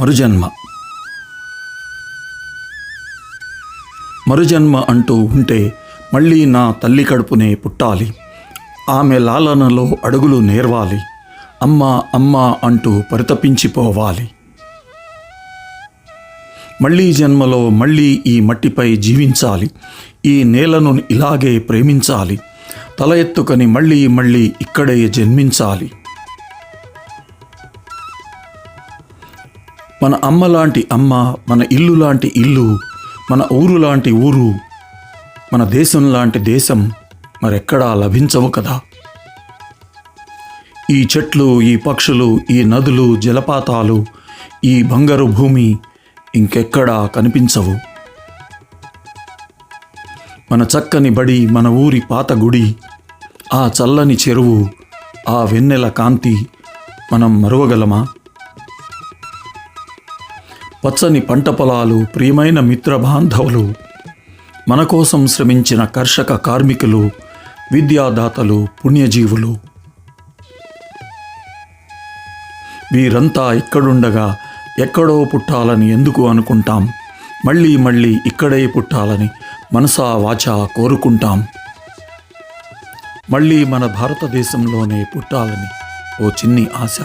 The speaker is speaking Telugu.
మరుజన్మ. మరుజన్మ అంటూ ఉంటే మళ్ళీ నా తల్లి కడుపునే పుట్టాలి. ఆమె లాలనలో అడుగులు నేర్వాలి. అమ్మా అమ్మా అంటూ పరితపించిపోవాలి. మళ్ళీ జన్మలో మళ్ళీ ఈ మట్టిపై జీవించాలి. ఈ నేలను ఇలాగే ప్రేమించాలి. తల ఎత్తుకొని మళ్ళీ మళ్ళీ ఇక్కడే జన్మించాలి. మన అమ్మ లాంటి అమ్మ మన ఇల్లు లాంటి ఇల్లు మన ఊరు లాంటి ఊరు మన దేశం లాంటి దేశం మరెక్కడా లభించవు కదా. ఈ చెట్లు ఈ పక్షులు ఈ నదులు జలపాతాలు ఈ బంగారు భూమి ఇంకెక్కడా కనిపించవు. మన చక్కని బడి మన ఊరి పాత గుడి ఆ చల్లని చెరువు ఆ వెన్నెల కాంతి మనం మరువగలమా? పచ్చని పంట పొలాలు ప్రియమైన మిత్ర బాంధవులు. మన కోసం శ్రమించిన కర్షక కార్మికులు విద్యాదాతలు పుణ్యజీవులు. వీరంతా ఇక్కడుండగా ఎక్కడో పుట్టాలని ఎందుకు అనుకుంటాం? మళ్ళీ మళ్ళీ ఇక్కడే పుట్టాలని మనసా వాచా కోరుకుంటాం. మళ్ళీ మన భారతదేశంలోనే పుట్టాలని ఓ చిన్ని ఆశ.